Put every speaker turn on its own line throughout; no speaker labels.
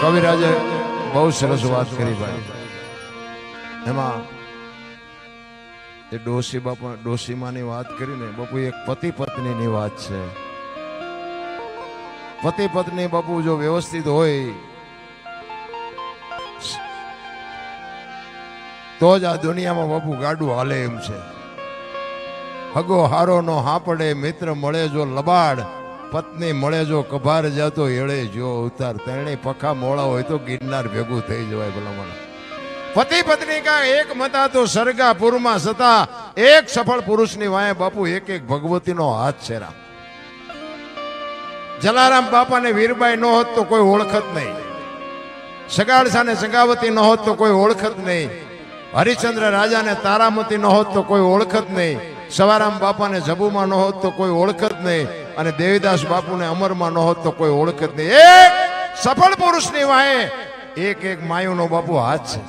કવિરાજે બહુ સરસ વાત કરી ભાઈ. એમાં એ ડોસી બાપા ડોસીમાની વાત કરીને બાપુ એક પતિ પત્નીની વાત છે. પતિ પત્ની બાપુ જો વ્યવસ્થિત હોય, તો જ આ દુનિયામાં બાપુ ગાડું હાલે એમ છે. હગો હારો નો હાપડે મિત્ર મળે જો લબાડ પત્ની મળે જો કભાર જાતો એળે જો ઉતાર. તેણે પખા મોળા હોય તો ગિરનાર ભેગું થઈ જવાય ભલા પતિ પત્ની કા એક મતા તો સરગાપુરમાં સતા. એક સફળ પુરુષની વાય બાપુ એક એક ભગવતીનો હાથ છે રામ. જલારામ બાપાને વીરબાઈ ન હોત તો કોઈ ઓળખત નહીં. સગાડસાને સગાવતી ન હોત તો કોઈ ઓળખત નહીં. હરિચંદ્ર રાજાને તારામતી ન હોત તો કોઈ ઓળખત નહીં. સવારામ બાપાને જબુમાં ન હોત તો કોઈ ઓળખત નહીં. અને દેવીદાસ બાપુને અમરમાં નહોત તો કોઈ ઓળખત નહીં. એક સફળ પુરુષની વાહે એક એક માયુનો બાપુ હાથ છે.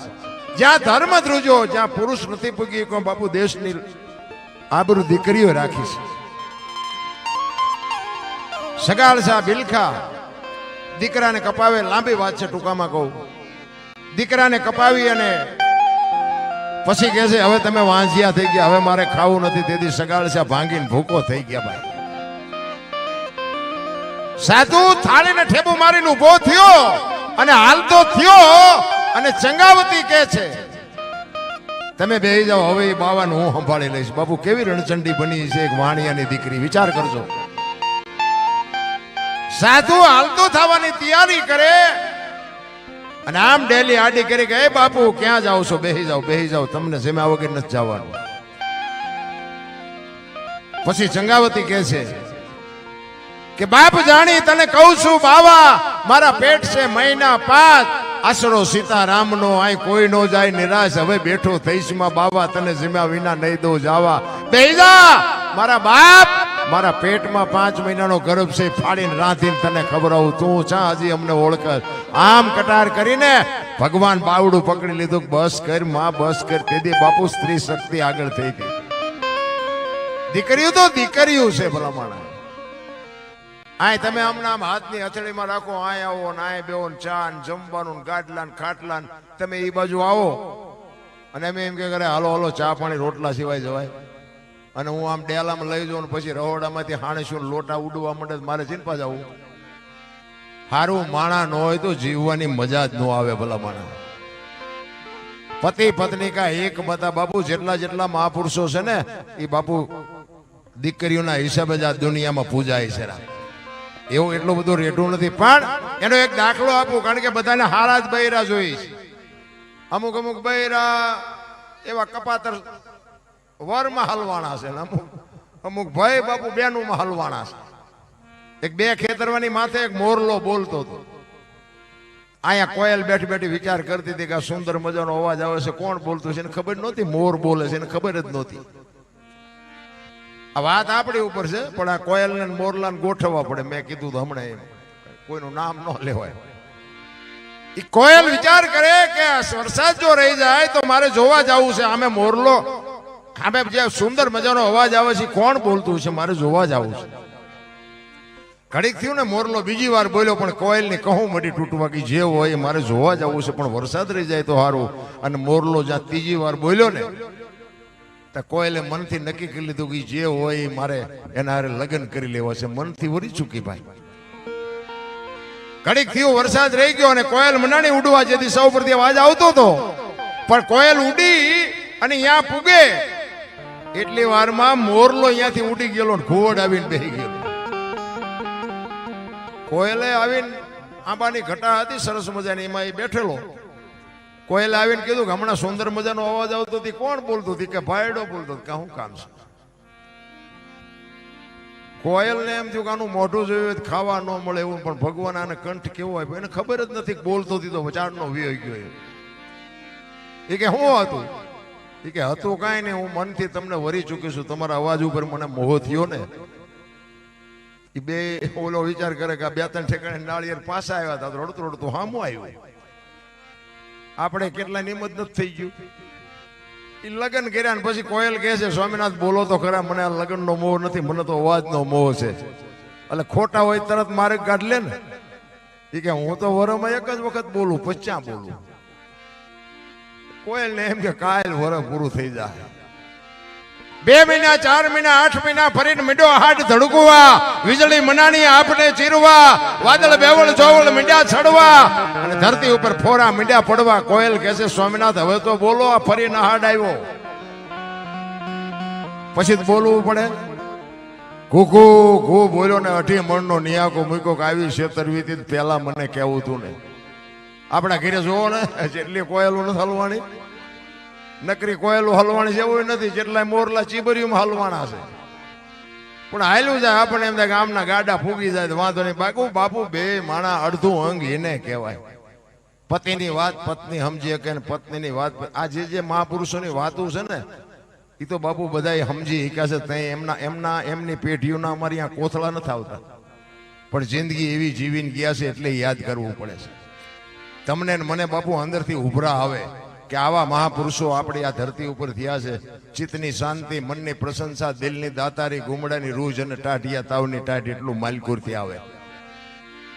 જ્યાં ધર્મ ધ્રુજો જ્યાં પુરુષ નથી પૂગી કોઈ બાપુ દેશની આબરૂ દીકરીઓ રાખી છે. સગાળસા બિલખા દીકરાને કપાવે લાંબી વાત છે ટૂંકામાં કહું. દીકરાને કપાવી અને પછી કહે છે, હવે તમે વાંઝિયા થઈ ગયા, હવે મારે ખાવું નથી. તેથી સગાળસા ભાંગીને ભૂકો થઈ ગયા ભાઈ. સાધુ થાળીને ઠેબુ મારીને ઊભો થયો અને હાલતો થયો અને ચંગાવતી કે છે, તમે બેહી જાઓ, હવે બાવાને હું સંભાળી લઈશ. બાપુ, કેવી રણચંડી બની છે એક વાણિયાની દીકરી? વિચાર કરજો. સાધુ હાલતો થવાની તૈયારી કરે અને આમ ડેલી આડી કરી કે, એ બાપુ, ક્યાં જાવ છો? બેહી જાઓ બેહી જાઓ. તમને જેમ્યા વગર નથી જવાનું. પછી ચંગાવતી કહે છે કે બાપ જાણી તને કહું છું, બાવા, મારા પેટ છે મહિના પાંચ આશરો સીતારામનો, આય કોઈ નો જાય, નિરાશ. હવે બેઠો થઈશમાં બાવા, તને જીમ્યા વિના નહીં દઉં, જાવા. બેહી જા! મારા બાપ, મારા પેટમાં પાંચ મહિનાનો ગર્ભ છે, ફાડીને રાંધીને તને ખબર આવું. તું ચા હજી અમને ઓળખ? આમ કટાર કરીને ભગવાન બાવડું પકડી લીધું. બસ કર, માં, બસ કર. તેથી બાપુ સ્ત્રી શક્તિ આગળ થઈ ગઈ. દીકરીઓ તો દીકરીઓ છે ભલા આય તમે હમણાં હાથની હથેળીમાં રાખો, આય આવો ને આય બેવો ને ચા ને જમવાનું ને ગાટલા ને ખાટલા ને, તમે એ બાજુ આવો. અને અમે એમ કે કરે હાલો હાલો, ચા પાણી રોટલા સિવાય જવાય. અને હું આમ ડેલામાં લઈ જાઉં પછી રહોડામાંથી હાણેશું લોટા ઉડવા માંડે મારે ચિંતા જવું સારું માણા ન હોય તો જીવવાની મજા જ ન આવે ભલા માણા. પતિ પત્ની કા એક બધા બાપુ જેટલા જેટલા મહાપુરુષો છે ને એ બાપુ દીકરીઓના હિસાબે જ આ દુનિયામાં પૂજાય છે. એવું એટલું બધું રેઢું નથી. પણ એનો એક દાખલો આપું, કારણ કે બધાને હારા જ બૈરા જોઈ છે. અમુક અમુક બૈરા એવા કપાતર વરમાં હલવાણા છે ને અમુક. અમુક ભાઈ બાપુ બેનુંમાં હલવાણા છે. એક બે ખેતરવાની માથે એક મોરલો બોલતો હતો. અહીંયા કોયલ બેઠી બેઠી વિચાર કરતી હતી કે આ સુંદર મજાનો અવાજ આવે છે. કોણ બોલતું છે એને ખબર નહોતી? મોર બોલે છે એને ખબર જ નહોતી. આ વાત આપણી ઉપર છે, પણ આ કોયલ ને મોરલા ગોઠવવા પડે. મેં કીધું હમણાં એમ. કોઈનું નામ ન લેવાય. એ કોયલ વિચાર કરે કે વરસાદ જો રહી જાય તો મારે જોવા જવું છે. આમે મોરલો. આમે જે સુંદર મજાનો અવાજ આવે છે કોણ બોલતું છે? મારે જોવા જવું છે. ઘડીક થયું ને મોરલો બીજી વાર બોલ્યો, પણ કોયલની કહું મટી તૂટવા કે જે હોય મારે જોવા જવું છે, પણ વરસાદ રહી જાય તો સારું અને મોરલો જ્યાં ત્રીજી વાર બોલ્યો ને તો કોયલે મનથી નક્કી કરી લીધું કે જે હોય મારે એના હારે લગ્ન કરી લેવા છે. મનથી વરી ચૂકી ભાઈ. ઘડીક થયું વરસાદ રહી ગયો અને કોયલ મનાણી ઉડવા જેથી સૌ પરથી અવાજ આવતો હતો. પણ કોયલ ઉડી અને અહીંયા પૂગે. એટલી વારમાં મોરલો અહીંયાથી ઉડી ગયેલો ઘોડ આવીને બેસી ગયેલો કોયલે આવીને આંબાની ઘટા હતી, સરસ મજાની. એમાં એ બેઠેલો. કોયલે આવીને કીધું કે હમણાં સુંદર મજાનો અવાજ આવતો હતી, કોણ બોલતું હતી? કે ભાઈડો બોલતો કે શું કામ છે? કોયલને એમ થયું કે આનું મોઢું જોયું ખાવા ન મળે એવું, પણ ભગવાન આને કંઠ કેવો આપ્યો? એને ખબર જ નથી બોલતો હતી તો વચાડનો વ્યય ગયો એ. કે હું હતું? એ કે હતું કાંઈ નહીં, હું મનથી તમને વરી ચૂકી છું. તમારા અવાજ ઉપર મને મોહ થયો ને. એ બે ઓલો વિચાર કરે કે બે ત્રણ ઠેકાણે નાળિયેર પાછા આવ્યા હતા રડતું રડતું હામું આવ્યું. આપણે કેટલા નિમત નથી થઈ ગયું. એ લગ્ન કર્યા ને પછી કોયલ કહે છે, સ્વામિનાથ, બોલો તો ખરા, મને આ લગ્નનો મોહ નથી, મને તો અવાજનો મોહ છે. એટલે ખોટા હોય તરત મારે કાઢ લે ને. એ કે, હું તો વરમાં એક જ વખત બોલું પચ્ચા બોલું? કોયલ ને એમ કે, કાયલ વર પૂરું થઈ જાય. બે મહિના, ચાર મહિના, આઠ મહિના ફરીને મીંડો હાટ ધડકવા, વીજળી મનાની આપને ચીરવા, વાદળ, બેવળ, ચોવળ મીંડ્યા છડવા અને ધરતી ઉપર ફોરા મીંડ્યા પડવા. કોયલ કહે છે, સ્વામિનાથ, હવે તો બોલો, આ ફરી નહાડ આવ્યો. પછી બોલવું પડે. કુકુ કુ બોલ્યો ને અઢી મણનો નિયાકો મૂક્યો કે આવી છેતરવીતી પહેલા મને કહેવું તું ને. આપણા ઘરે જોવો ને, જેટલી કોયલું નથી હલવાની. નકરી કોયલું હલવાણી એવું નથી જેટલા મોરલા ચીબરીઓમાં હલવાણા છે. પણ હાલ્યું જાય આપણે એમ થાય ગામના ગાડા ફૂગી જાય વાંધો નહીં. બાપુ બાપુ બે માણા અડધું અંગ એને કહેવાય. પતિની વાત પત્ની સમજી શકે ને પત્નીની વાત આ જે જે મહાપુરુષોની વાતો છે ને એ તો બાપુ બધા સમજી શક્યા છે. તઈ એમના એમના, એમની પેઢીઓના અમારી અહીંયા કોથળા નથી આવતા. પણ જિંદગી એવી જીવીને ગયા છે એટલે યાદ કરવું પડે છે. તમને મને બાપુ અંદરથી ઉભરા આવે. કે આવા મહાપુરુષો આપણી આ ધરતી ઉપર થયા છે. ચિત્તની શાંતિ, મનની પ્રશંસા, દિલની દાતારી, ગુમડાની રૂજ અને ટાઢિયા તાવની ટાઢ એટલું માલકુરથી આવે.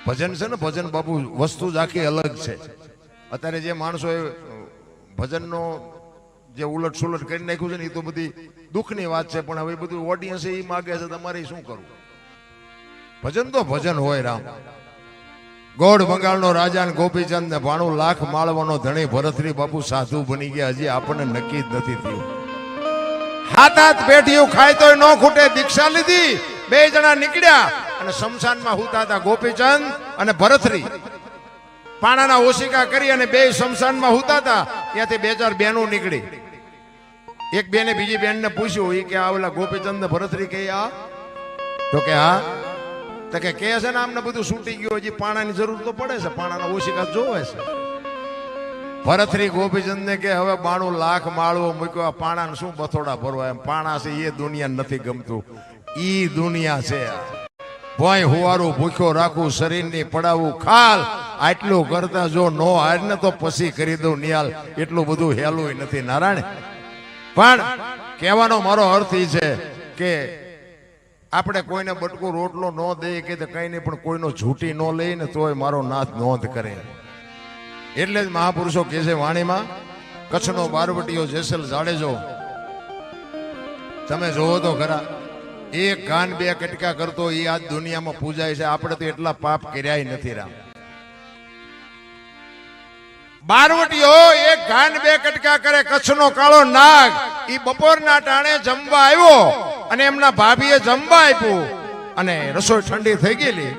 ભજન છે ને, ભજન બાપુ, વસ્તુ જ આખી અલગ છે. અત્યારે જે માણસો ભજનનો જે ઉલટ સુલટ કરી નાખ્યું છે ને, એ તો બધી દુઃખની વાત છે, પણ હવે બધું ઓડિયન્સ એ માગે છે, તમારે શું કરવું? ભજન તો ભજન હોય રામ. ગોળ બંગાળનો રાજા ગોપીચંદ ને ભાણું લાખ માળવાનો ધણી ભરતરી બાપુ સાધુ બની ગયા. હજી આપણને નક્કી જ નથી થયું. હાથ હાથ પેઢીઓ ખાય તોય ન ખૂટે. દીક્ષા લીધી. બે જણા નીકળ્યા અને શમશાનમાં હુતા હતા ગોપીચંદ અને ભરતરી. પાણાના ઓશિકા કરી અને બે શમશાનમાં હુતા હતા. ત્યાંથી બે ચાર બહેનો નીકળી. એક બેને બીજી બેનને પૂછ્યું એ કે આ ઓલા ગોપીચંદ ભરતરી કે આ? તો કે, હા. તો કે કે છે ને, આમને બધું છૂટી ગયું હજી પાણાની જરૂર તો પડે છે, પાણાના ઓશિકા જોવે છે. ભરતરી ગોપીચંદ ને કે હવે બાણું લાખ માળવો મૂક્યો, આ પાણાને શું બથોડા ભરવા? એમ પાણા છે, એ દુનિયા નથી ગમતું. ઈ દુનિયા છે. ભાઈ હુવારું ભૂખ્યો રાખું શરીરની પડાવું ખાલ. આટલું કરતા જો નો હાર ને તો પછી કરી દઉં નિયાલ એટલું બધું હેલું નથી. નારાયણ, પણ કહેવાનો મારો અર્થ એ છે કે આપણે કોઈને બટકું રોટલો ન દઈએ કે કઈ નહીં, પણ કોઈનો ઝૂંટી ન લઈએ ને તોય મારો નાથ નોંધ કરે. એટલે જ મહાપુરુષો કહે છે વાણીમાં, કચ્છનો બારવટીયો જેસલ જાડેજો, તમે જોવો તો ખરા, એક કાન બે કટકા કરતો એ આજ દુનિયામાં પૂજાય છે, આપણે તો એટલા પાપ કર્યાય નથી રામ. બારવટીઓ એક ગાન બે કટકા કરે, કચ્છનો કાળો નાગ, ઈ બપોરના ટાણે જમવા આવ્યો. અને એમના ભાભીએ જમવા આપ્યું. અને રસોઈ ઠંડી થઈ ગયેલી.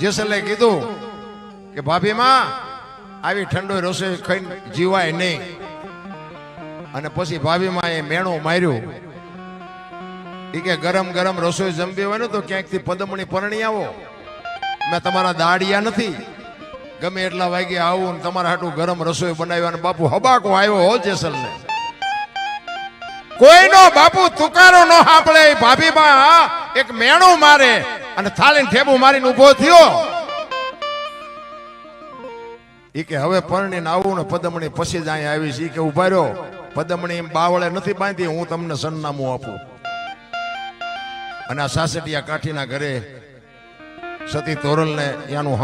જેસલે કીધું કે, ભાભી માં, આવી ઠંડો રસોઈ ખાઈને જીવાય નહીં. અને પછી ભાભી માં એ મેણું માર્યું. એ કે, ગરમ ગરમ રસોઈ જમવી હોય ને તો ક્યાંકથી પદમણી પરણી આવો. મેં તમારા દાડિયા નથી. ગમે એટલા વાગે આવું તમારા હાટું ગરમ રસોઈ બનાવ્યું અને બાપુ હબાકો આવ્યો હો જેસલ ને કોઈનો બાપુ તુકારો ન સાંભળે ભાભી એક મેણું મારે અને થાળીને ઠેબુ મારીને ઊભો થયો. ઈ કે હવે પરણીને આવું ને પદમણી પછી જ અહીંયા આવીશ. એ કે ઊભા રહ્યો પદમણી એમ બાવળે નથી બાંધી, હું તમને સરનામું આપું. અને આ સાસટિયા કાઠીના ઘરે સતી તોરલને એનું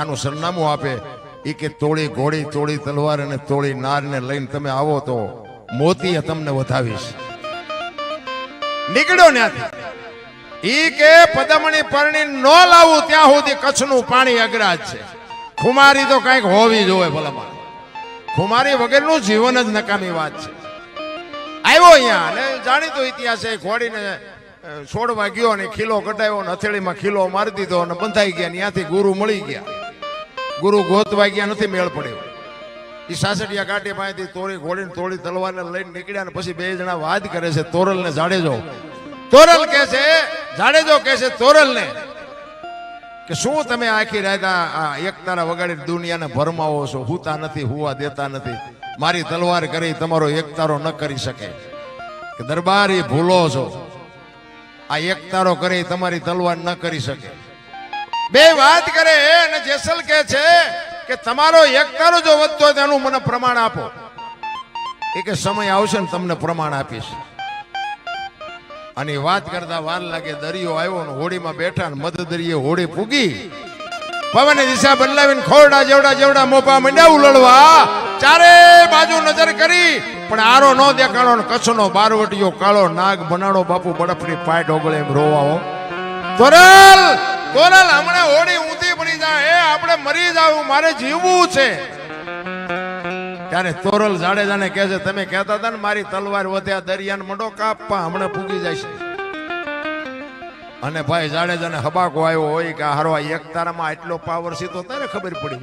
એનું સરનામું આપે. એ કે તોળી ઘોડી, તોળી તલવાર અને તોળી નારને લઈને તમે આવો તો મોતીએ તમને વધાવીશ. નીકળ્યો ત્યાંથી ઈ કે પદમણી પરણી ન લાવું ત્યાં સુધી કચ્છનું પાણી અગ્રાજ છે. ખુમારી તો કંઈક હોવી જોવે ભલામાં ખુમારી વગરનું જીવન જ નકામી વાત છે. આવ્યો અહીંયા, અને જાણીતો ઇતિહાસ એ ઘોડીને છોડવા ગયો અને ખીલો કટાયો ને હથેળીમાં ખીલો મારી દીધો અને બંધાઈ ગયા ત્યાંથી ગુરુ મળી ગયા. ગુરુ ગોતવા ગયા, નથી મેળ પડ્યો. એ સાસડિયા કાઢી પાસેથી તોડી ઘોડીને તોડી તલવારને લઈને નીકળ્યા ને પછી બે જણા વાત કરે છે તોરલ ને જાડેજો. તોરલ કે છે, જાડેજો કે છે તોરલ ને કે શું તમે આખી રાત આ વગાડી દુનિયાને ભરમાવો છો? હુતા નથી, હુવા દેતા નથી. મારી તલવાર કરી તમારો એક તારો ન કરી શકે. કે દરબાર ભૂલો છો. આ એકતારો કરી તમારી તલવાર ન કરી શકે. બે વાત કરે, અને જેસલ કે છે કે તમારો એકતારો જો વધતો હોય તેનું મને પ્રમાણ આપો. એ કે સમય આવશે ને તમને પ્રમાણ આપીશ. અને વાત કરતા વાર લાગે દરિયો આવ્યો ને હોડીમાં બેઠા ને મધ દરિયે હોડી પૂગી પવન દિશા બદલાવીને ખોરડા જેવડા જેવડા મોપા મંડ્યા ઉલળવા. ચારે બાજુ નજર કરી. પણ આરો ન દેખાડો ને કચ્છનો બારવટીયો કાળો નાગ બનાડો બાપુ બરફની પાય ઢોગળે એમ રોવાઓ તોરલ તોરલ હમણાં હોડી જાય એ આપણે મરી જાવું મારે જીવવું છે. ત્યારે તોરલ જાડેજાને કહે છે, તમે કહેતા હતા ને, મારી તલવાર વધ્યા, દરિયાને મંડો કાપવા હમણાં પૂગી જશે અને ભાઈ જાડેજાને હબાકો આવ્યો હોય કે હારો એક તારામાં આટલો પાવર છે, તો તારે ખબર પડી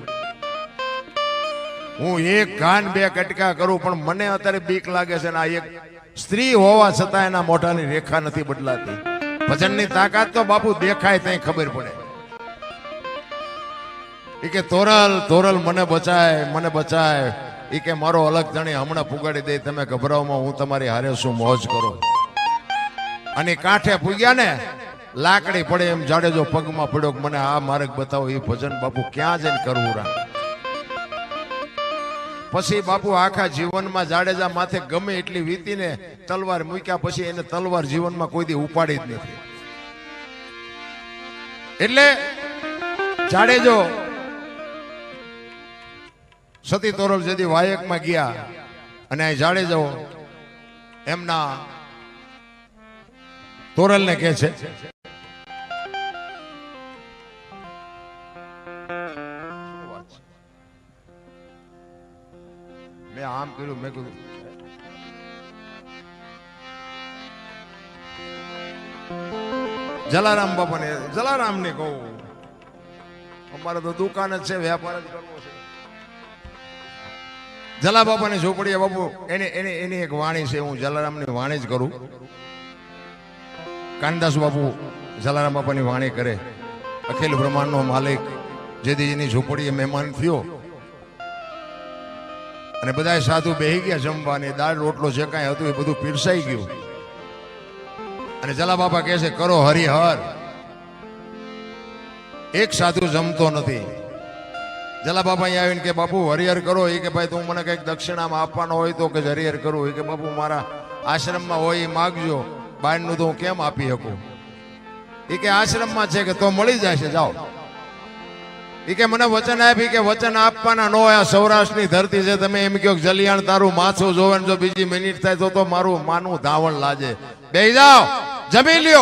હું એક કાન બે કટકા કરું, પણ મને અત્યારે બીક લાગે છે ને આ એક સ્ત્રી હોવા છતાં એના મોઢાની રેખા નથી બદલાતી. ભજનની તાકાત તો બાપુ દેખાય, ત્યાં ખબર પડે. ઈ કે તોરલ તોરલ મને બચાય મને બચાય. ઈ કે મારો અલગ ધણી હમણાં પુગાડી દે, તમે ગભરાવમાં હું તમારી હારે શું મોજ કરો? અને કાંઠે પૂગ્યા ને, લાકડી પડે એમ જાડેજો પગમાં પડ્યો મને આ માર્ગ બતાવો એ ભજન બાપુ ક્યાં જઈને કરવું રા? પછી બાપુ આખા જીવનમાં જાડેજા માથે ગમે એટલી વીતીને તલવાર મૂક્યા પછી એને તલવાર જીવનમાં કોઈ દી ઉપાડી જ નથી. એટલે જાડેજો સતી તોરલ જદી વાયકમાં ગયા અને આ જાડેજો એમના તોરલને કહે છે, મેં આમ કર્યું, મેં કીધું જલારામ બાપાને જલારામ ને કહું, અમારે તો દુકાન જ છે વેપાર જ કરવો છે. જલા બાપાની ઝોપડીએ, બાપુ, એને એને, એની એક વાણી છે, હું જલારામની વાણી જ કરું. કાનદાસ બાપુ જલારામ બાપાની વાણી કરે. અખિલ બ્રહ્માંડનો માલિક જેથી એની ઝૂંપડીએ મહેમાન થયો. અને બધા સાધુ બેહી ગયા જમવાની, દાળ, રોટલો જે કાંઈ હતું એ બધું પીરસાઈ ગયું. અને જલા બાપા કહે છે, કરો હરિહર. એક સાધુ જમતો નથી. જલા બાપા અહીંયા આવીને કે, બાપુ, હરિહર કરો. એ કે, ભાઈ, તું મને કંઈક દક્ષિણામાં આપવાનો હોય તો કે હરિહર કરું. એ કે, બાપુ, મારા આશ્રમમાં હોય એ માગજો. બાયણનું તો હું કેમ આપી શકું? એ કે, આશ્રમમાં છે કે તો મળી જશે, જાઓ. એ કે, મને વચન આપી. કે, વચન આપવાના નો હોય. આ સૌરાષ્ટ્રની ધરતી છે. તમે એમ કહો જલિયાણ તારું માથું જોવે જો બીજી મિનિટ થાય તો તો મારું માનું ધાવણ લાજે. બે જાઓ. જમી લ્યો.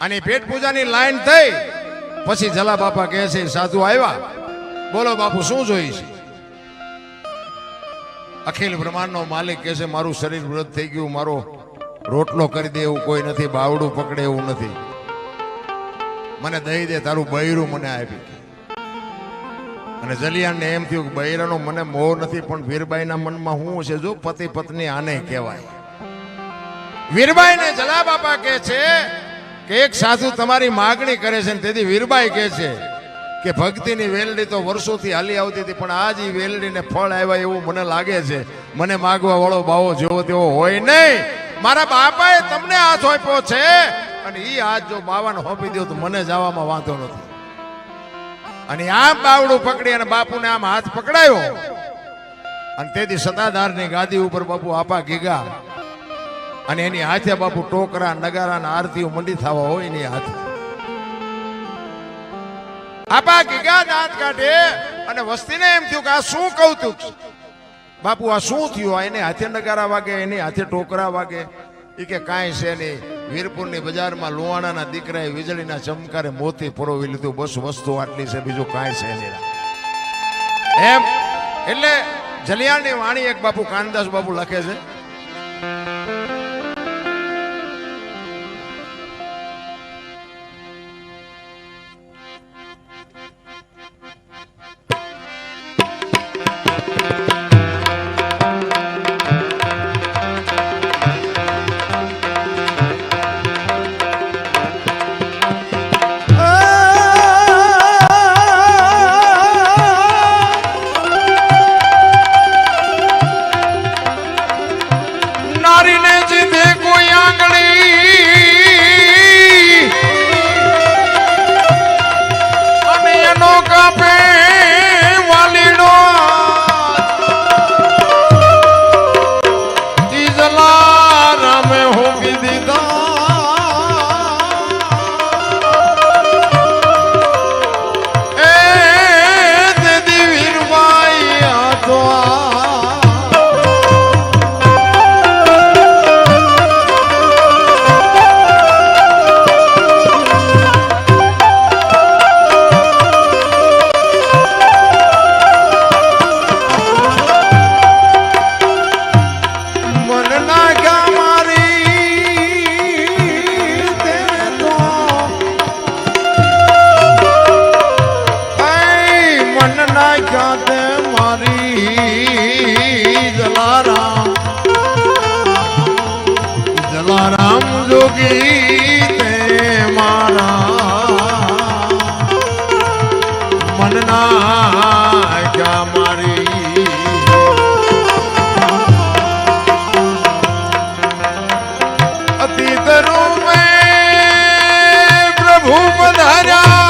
અને પેટ પૂજાની લાઈન થઈ. પછી જલા બાપા કહે છે, સાધુ આવ્યા. બોલો બાપુ, શું જોઈશ અખિલ બ્રહ્માંડનો માલિક કહે છે, મારું શરીર વૃદ્ધ થઈ ગયું, મારો રોટલો કરી દે એવું કોઈ નથી, બાવડું પકડે એવું નથી. મને દઈ દે, તારું બૈરું મને આપી અને જલિયાને એમ થયું કે, બૈરાનો મને મોહ નથી, પણ વીરબાઈના મનમાં શું છે? જો પતિ પત્ની આને કહેવાય. વીરબાઈને જલા બાપા કહે છે કે, એક સાધુ તમારી માગણી કરે છે ને તેથી વીરબાઈ કહે છે કે ભક્તિની વેલડી તો વર્ષોથી હાલી આવતી હતી, પણ આજ ઈ વેલડીને ફળ આવ્યા એવું મને લાગે છે. મને માગવા વાળો બાવો જેવો તેવો હોય નહીં. મારા બાપાએ તમને હાથ સોંપ્યો છે અને એ હાથ જો બાવાને હોપી દો તો મને જવામાં વાંધો નથી. અને આમ બાવડું પકડી અને બાપુને આમ હાથ પકડાયો. અને તેથી સત્તાધારની ગાદી ઉપર બાપુ આપા ગીગા. અને એની હાથે બાપુ ટોકરા નગારા આરતીઓ મંડી થવા હોય એની હાથે. દાંત કાઢે અને વસ્તીને એમ થયું કે આ શું કૌતુક? બાપુ, આ શું થયું? આ એને હાથે નગારા વાગે, એની હાથે ટોકરા વાગે. એ કે કાંઈ છે નહીં. વીરપુરની બજારમાં લુવાણાના દીકરાએ વીજળીના ચમકારે મોતી પરોવી લીધું. બસ વસ્તુ આટલી છે, બીજું કાંઈ છે નહીં. એમ? એટલે જલિયાણની વાણી એક બાપુ કાનદાસ બાપુ લખે છે. અતીત રૂપે પ્રભુ પધાર્યા.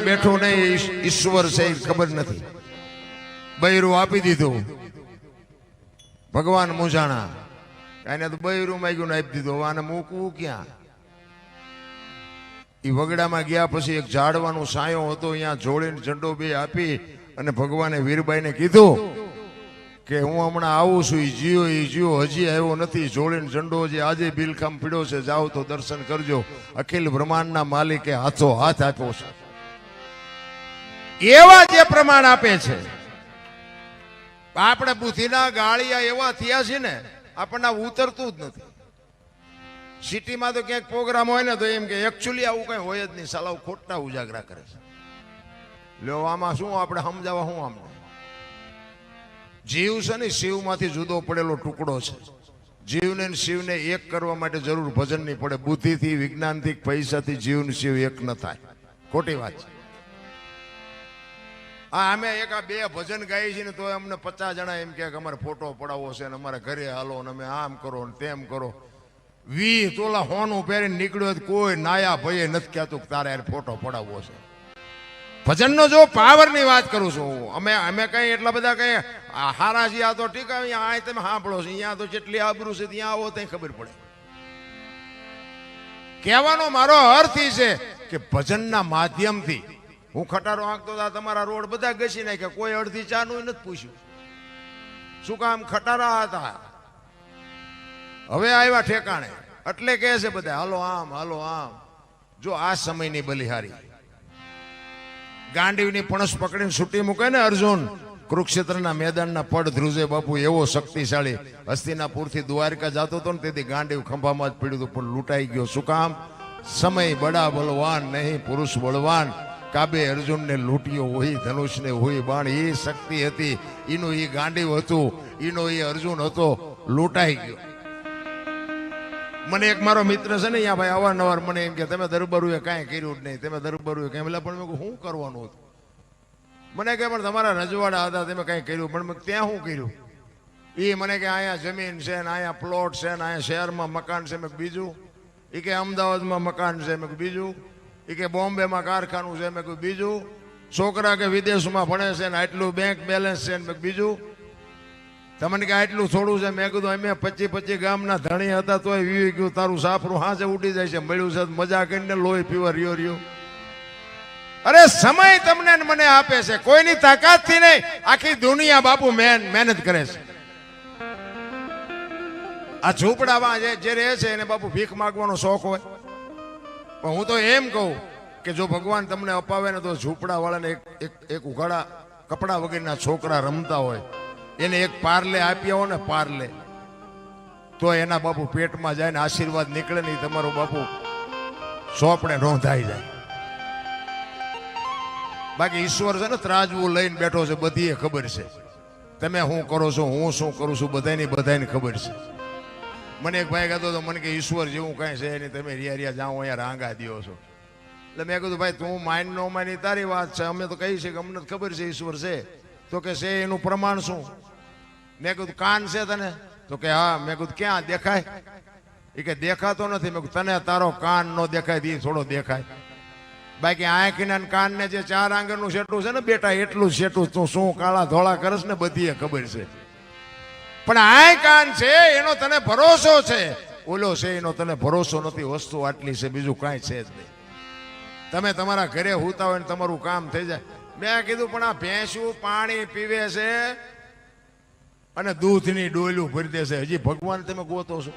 ખબર નથી કે આ બેઠો નહીં ઈશ્વર છે ખબર નથી. બૈરું આપી દીધું. ભગવાન મુજાણા એને તો બૈરું માગ્યું આપી દીધું. આને મૂકવું ક્યાં? એ વગડામાં ગયા પછી એક ઝાડવાનો સાયો હતો, અહીંયા જોડીને ઝંડો બે આપી અને ભગવાને વીરબાઈને કીધું કે હું હમણાં આવું છું એ જીઓ એ જીઓ હજી આવ્યો નથી. જોડીને ઝંડો જે આજે બિલખામ પીડ્યો છે, જાઓ તો દર્શન કરજો. અખિલ બ્રહ્માંડના માલિકે હાથો હાથ આપ્યો છે. એવા જે પ્રમાણ આપે છે. આપણે બુદ્ધિના ગાળિયા એવા થયા છે ને, આપણને ઉતરતું જ નથી. સિટીમાં તો ક્યાંક પ્રોગ્રામ હોય ને, તો એમ કે એકચ્યુઅલી આવું કઈ હોય જ નહીં. સલાવ ખોટા ઉજાગરા કરે છે. લ્યો, આમાં શું આપણે સમજાવવા શું આમને જીવ છે ને, શિવમાંથી જુદો પડેલો ટુકડો છે. જીવને શિવને એક કરવા માટે જરૂર ભજન નહીં પડે. બુદ્ધિથી, વિજ્ઞાનથી, પૈસાથી જીવને શિવ એક ન થાય. ખોટી વાત છે. હા, અમે એક બે ભજન ગાઈએ છીએ ને તો અમને પચાસ જણા એમ કે અમારે ફોટો પડાવવો છે ને અમારે ઘરે હાલો ને અમે આમ કરો ને તેમ કરો. વી તોલા હોનું પહેરીને નીકળ્યો કોઈ નાયા ભયે નથી કહેતું તારે યાર ફોટો પડાવવો છે. ભજનનો જો પાવરની વાત કરું છું હું. અમે અમે કઈ એટલા બધા કઈ, આ હારા છીએ, આ તો ઠીક અહીંયા તમે સાંભળો છો. અહીંયા તો જેટલી આબરૂ છે, ત્યાં આવો, ત્યાં ખબર પડે. કહેવાનો મારો અર્થ એ છે કે ભજનના માધ્યમથી હું ખટારો આંકતો હતા તમારા રોડ બધા ઘસી નાખ્યા. કોઈ અડધી ચાનું નથી પૂછ્યું. શું કામ ખટારા હતા? હવે આવ્યા ઠેકાણે. એટલે કહે છે બધા, હાલો આમ હાલો આમ. જો આ સમયની બલિહારી. ગાંડીવની પણસ પકડીને છૂટી મૂકે ને અર્જુન. કુરુક્ષેત્રના મેદાનના પડ ધ્રુજે, બાપુ, એવો શક્તિશાળી. હસ્તિનાપુરથી દ્વારકા જતો હતો ને તેથી ગાંડીવ ખંભામાં જ પીડ્યું હતું, પણ લૂંટાઈ ગયો. શું કામ? સમય બડા બળવાન નહીં, પુરુષ બળવાન. કાબે અર્જુનને લૂંટ્યો હોય, ધનુષને હોય, બાણ એ શક્તિ હતી. એનું એ ગાંડીવ હતું, એનો એ અર્જુન હતો, લૂંટાઈ ગયો. મને એક મારો મિત્ર છે ને અહીંયા ભાઈ અવારનવાર મને એમ કે, તમે દરબારુએ કાંઈ કર્યું જ નહીં, તમે દરબારુએ કાંઈ. એટલે પણ મેં શું કરવાનું હતું? મને કે પણ તમારા રજવાડા હતા, તમે કાંઈ કર્યું? પણ મેં ત્યાં શું કર્યું? એ મને કે અહીંયા જમીન છે ને, અહીંયા પ્લોટ છે ને, અહીંયા શહેરમાં મકાન છે. મેં બીજું? એ કે, અમદાવાદમાં મકાન છે. મેં બીજું? એ કે બોમ્બેમાં કારખાનું છે. મેં કોઈ બીજું? છોકરા કે વિદેશમાં ભણે છે ને આટલું બેંક બેલેન્સ છે ને બીજું? તમને કે આટલું થોડું છે? મેં કીધું, અમે પચી પચી ગામના ધણી હતા તોય વીવી ગયું. તારું સાફરું હાજે ઉડી જાય છે. મળ્યું છે મજા કરીને લોહી પીવા રિયો રિયો અરે સમય તમને મને આપે છે. કોઈની તાકાતથી નહીં. આખી દુનિયા બાપુ મહેનત કરે છે. આ ઝૂંપડામાં જે રહે છે એને બાપુ ભીખ માગવાનો શોખ હોય. પણ હું તો એમ કહું કે જો ભગવાન તમને અપાવે ને તો ઝૂંપડા વાળાને એક એક એક ઉઘાડા કપડા વગરના છોકરા રમતા હોય. એને એક પારલે આપ્યા હોય ને પારલે. તો એના બાપુ પેટમાં જાય ને આશીર્વાદ નીકળે નહીં તમારો બાપુ સોપડે નોંધાઈ જાય. બાકી ઈશ્વર છે ને ત્રાજવું લઈને બેઠો છે બધી ખબર છે. તમે શું કરો છો, હું શું કરું છું, બધાની બધાને ખબર છે. મને એક ભાઈ કહેતો હતો, મને કે ઈશ્વર જેવું કાંઈ છે નહીં, તમે રિયા રિયા જાઓ, અહીંયા રાંગા દ્યો છો. એટલે મેં કીધું, ભાઈ, તું માઇન નો માની, તારી વાત છે, અમે તો કહી છે કે અમને ખબર છે ઈશ્વર છે. તો કે છે એનું પ્રમાણ શું? મેં કીધું, કાન છે તને? તો કે, હા. મેં કીધું, ક્યાં દેખાય? એ કે, દેખાતો નથી. મેં તને તારો કાન નો દેખાય, દી થોડો દેખાય. બાકી આંખના કાનને કાન જે ચાર આંગણનું શેટું છે ને બેટા, એટલું શેટું તું શું કાળા ધોળા કરસ ને બધી ખબર છે. પણ આ કાન છે, એનો તને ભરોસો છે? ઓલો છે, એનો તને ભરોસો નથી, વસ્તુ આટલી છે, બીજું કાંઈ છે જ નહીં. તમે તમારા ઘરે હોતા હોય ને તમારું કામ થઈ જાય. મેં કીધું, પણ આ ભેંસું પાણી પીવે છે અને દૂધની ડોલું ભરી દેશે હજી ભગવાન તમે ગોતો છો.